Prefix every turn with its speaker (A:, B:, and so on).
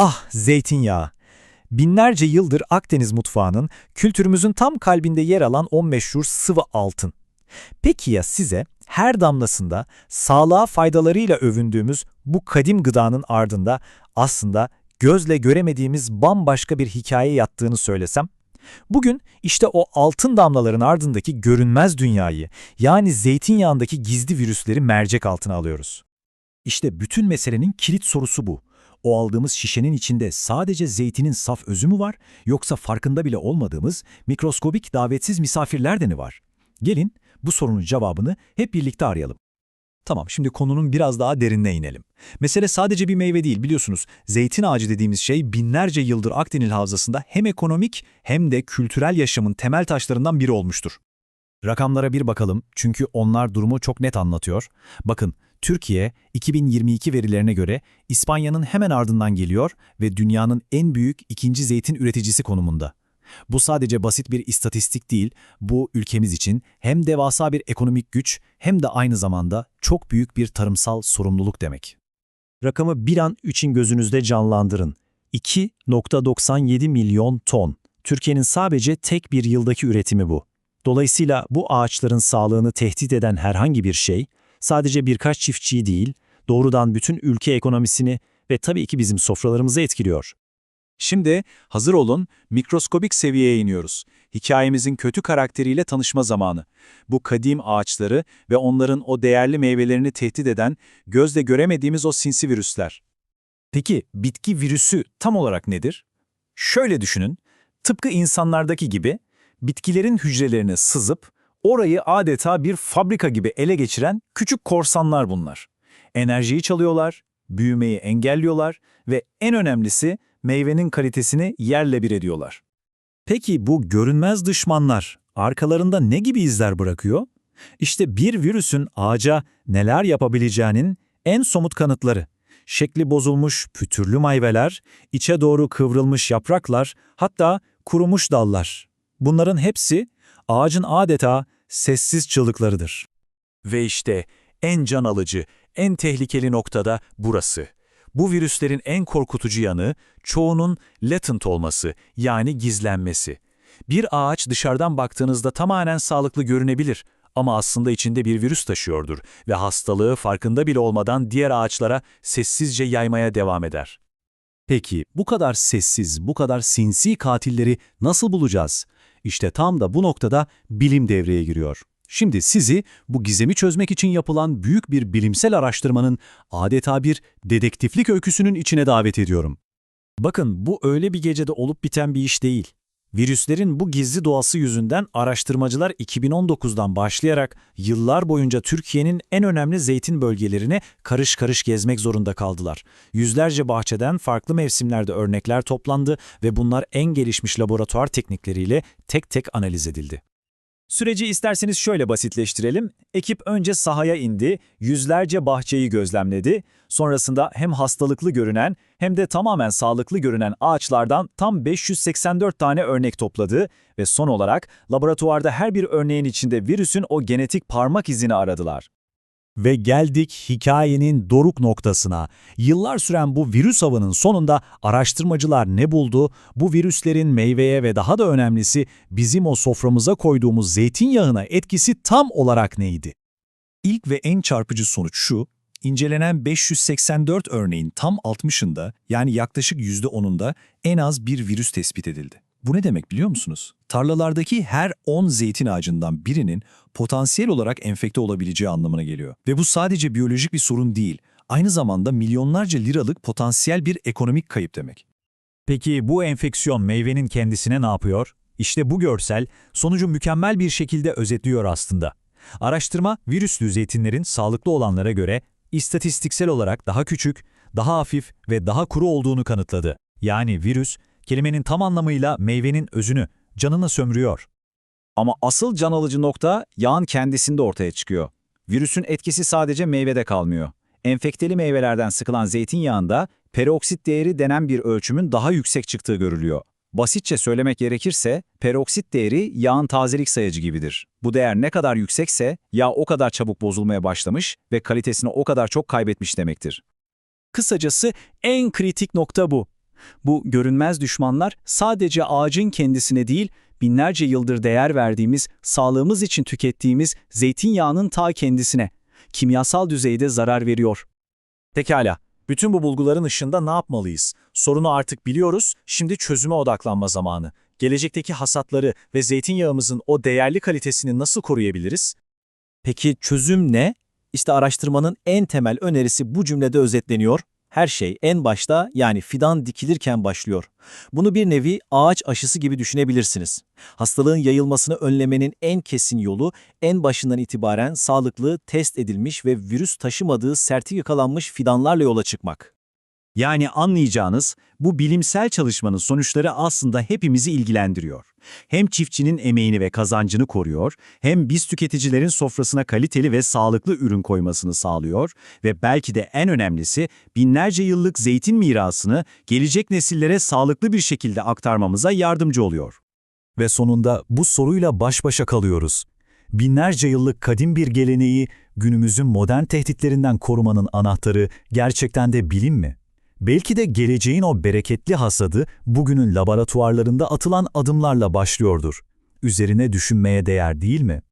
A: Ah zeytinyağı. Binlerce yıldır Akdeniz mutfağının kültürümüzün tam kalbinde yer alan o meşhur sıvı altın. Peki ya size her damlasında sağlığa faydalarıyla övündüğümüz bu kadim gıdanın ardında aslında gözle göremediğimiz bambaşka bir hikaye yattığını söylesem? Bugün işte o altın damlaların ardındaki görünmez dünyayı, yani zeytinyağındaki gizli virüsleri mercek altına alıyoruz.
B: İşte bütün meselenin kilit sorusu bu. O aldığımız şişenin içinde sadece zeytinin saf özü mü var yoksa farkında bile olmadığımız mikroskobik davetsiz misafirler de mi var? Gelin bu sorunun cevabını hep birlikte arayalım. Tamam şimdi konunun biraz daha derinine inelim. Mesele sadece bir meyve değil biliyorsunuz. Zeytin ağacı dediğimiz şey binlerce yıldır Akdeniz havzasında hem ekonomik hem de kültürel yaşamın temel taşlarından biri olmuştur. Rakamlara bir bakalım çünkü onlar durumu çok net anlatıyor. Bakın Türkiye 2022 verilerine göre İspanya'nın hemen ardından geliyor ve dünyanın en büyük ikinci zeytin üreticisi konumunda. Bu sadece basit bir istatistik değil, bu ülkemiz için hem devasa bir ekonomik güç hem de aynı zamanda çok büyük bir tarımsal sorumluluk demek. Rakamı bir an için gözünüzde canlandırın. 2.97 milyon ton. Türkiye'nin sadece tek bir yıldaki üretimi bu. Dolayısıyla bu ağaçların sağlığını tehdit eden herhangi bir şey, sadece birkaç çiftçiyi değil, doğrudan bütün ülke ekonomisini ve tabii ki bizim sofralarımızı etkiliyor.
C: Şimdi hazır olun, mikroskobik seviyeye iniyoruz. Hikayemizin kötü karakteriyle tanışma zamanı. Bu kadim ağaçları ve onların o değerli meyvelerini tehdit eden, gözle göremediğimiz o sinsi virüsler.
B: Peki bitki virüsü tam olarak nedir? Şöyle düşünün, tıpkı insanlardaki gibi bitkilerin hücrelerine sızıp orayı adeta bir fabrika gibi ele geçiren küçük korsanlar bunlar. Enerjiyi çalıyorlar, büyümeyi engelliyorlar ve en önemlisi meyvenin kalitesini yerle bir ediyorlar. Peki bu görünmez düşmanlar arkalarında ne gibi izler bırakıyor? İşte bir virüsün ağaca neler yapabileceğinin en somut kanıtları. Şekli bozulmuş pütürlü meyveler, içe doğru kıvrılmış yapraklar, hatta kurumuş dallar. Bunların hepsi ağacın adeta sessiz çığlıklarıdır.
C: Ve işte en can alıcı, en tehlikeli noktada burası. Bu virüslerin en korkutucu yanı çoğunun latent olması yani gizlenmesi. Bir ağaç dışarıdan baktığınızda tamamen sağlıklı görünebilir ama aslında içinde bir virüs taşıyordur ve hastalığı farkında bile olmadan diğer ağaçlara sessizce yaymaya devam eder.
B: Peki bu kadar sessiz, bu kadar sinsi katilleri nasıl bulacağız? İşte tam da bu noktada bilim devreye giriyor. Şimdi sizi bu gizemi çözmek için yapılan büyük bir bilimsel araştırmanın adeta bir dedektiflik öyküsünün içine davet ediyorum. Bakın bu öyle bir gecede olup biten bir iş değil. Virüslerin bu gizli doğası yüzünden araştırmacılar 2019'dan başlayarak yıllar boyunca Türkiye'nin en önemli zeytin bölgelerini karış karış gezmek zorunda kaldılar. Yüzlerce bahçeden farklı mevsimlerde örnekler toplandı ve bunlar en gelişmiş laboratuvar teknikleriyle tek tek analiz edildi. Süreci isterseniz şöyle basitleştirelim. Ekip önce sahaya indi, yüzlerce bahçeyi gözlemledi. Sonrasında hem hastalıklı görünen hem de tamamen sağlıklı görünen ağaçlardan tam 584 tane örnek topladı ve son olarak laboratuvarda her bir örneğin içinde virüsün o genetik parmak izini aradılar. Ve geldik hikayenin doruk noktasına. Yıllar süren bu virüs avının sonunda araştırmacılar ne buldu? Bu virüslerin meyveye ve daha da önemlisi bizim o soframıza koyduğumuz zeytinyağına etkisi tam olarak neydi? İlk ve en çarpıcı sonuç şu, incelenen 584 örneğin tam 60'ında yani yaklaşık %10'unda en az bir virüs tespit edildi. Bu ne demek biliyor musunuz? Tarlalardaki her 10 zeytin ağacından birinin potansiyel olarak enfekte olabileceği anlamına geliyor. Ve bu sadece biyolojik bir sorun değil, aynı zamanda milyonlarca liralık potansiyel bir ekonomik kayıp demek. Peki bu enfeksiyon meyvenin kendisine ne yapıyor? İşte bu görsel sonucu mükemmel bir şekilde özetliyor aslında. Araştırma, virüslü zeytinlerin sağlıklı olanlara göre istatistiksel olarak daha küçük, daha hafif ve daha kuru olduğunu kanıtladı. Yani virüs, kelimenin tam anlamıyla meyvenin özünü, canını sömürüyor.
D: Ama asıl can alıcı nokta yağın kendisinde ortaya çıkıyor. Virüsün etkisi sadece meyvede kalmıyor. Enfekteli meyvelerden sıkılan zeytinyağında peroksit değeri denen bir ölçümün daha yüksek çıktığı görülüyor. Basitçe söylemek gerekirse peroksit değeri yağın tazelik sayacı gibidir. Bu değer ne kadar yüksekse yağ o kadar çabuk bozulmaya başlamış ve kalitesini o kadar çok kaybetmiş demektir.
B: Kısacası en kritik nokta bu. Bu görünmez düşmanlar sadece ağacın kendisine değil, binlerce yıldır değer verdiğimiz, sağlığımız için tükettiğimiz zeytinyağının ta kendisine, kimyasal düzeyde zarar veriyor.
A: Pekala, bütün bu bulguların ışığında ne yapmalıyız? Sorunu artık biliyoruz, şimdi çözüme odaklanma zamanı. Gelecekteki hasatları ve zeytinyağımızın o değerli kalitesini nasıl koruyabiliriz?
E: Peki çözüm ne? İşte araştırmanın en temel önerisi bu cümlede özetleniyor. Her şey en başta yani fidan dikilirken başlıyor. Bunu bir nevi ağaç aşısı gibi düşünebilirsiniz. Hastalığın yayılmasını önlemenin en kesin yolu en başından itibaren sağlıklı, test edilmiş ve virüs taşımadığı sertifikalanmış fidanlarla yola çıkmak.
B: Yani anlayacağınız bu bilimsel çalışmanın sonuçları aslında hepimizi ilgilendiriyor. Hem çiftçinin emeğini ve kazancını koruyor, hem biz tüketicilerin sofrasına kaliteli ve sağlıklı ürün koymasını sağlıyor ve belki de en önemlisi binlerce yıllık zeytin mirasını gelecek nesillere sağlıklı bir şekilde aktarmamıza yardımcı oluyor.
C: Ve sonunda bu soruyla baş başa kalıyoruz. Binlerce yıllık kadim bir geleneği günümüzün modern tehditlerinden korumanın anahtarı gerçekten de bilim mi? Belki de geleceğin o bereketli hasadı bugünün laboratuvarlarında atılan adımlarla başlıyordur. Üzerine düşünmeye değer değil mi?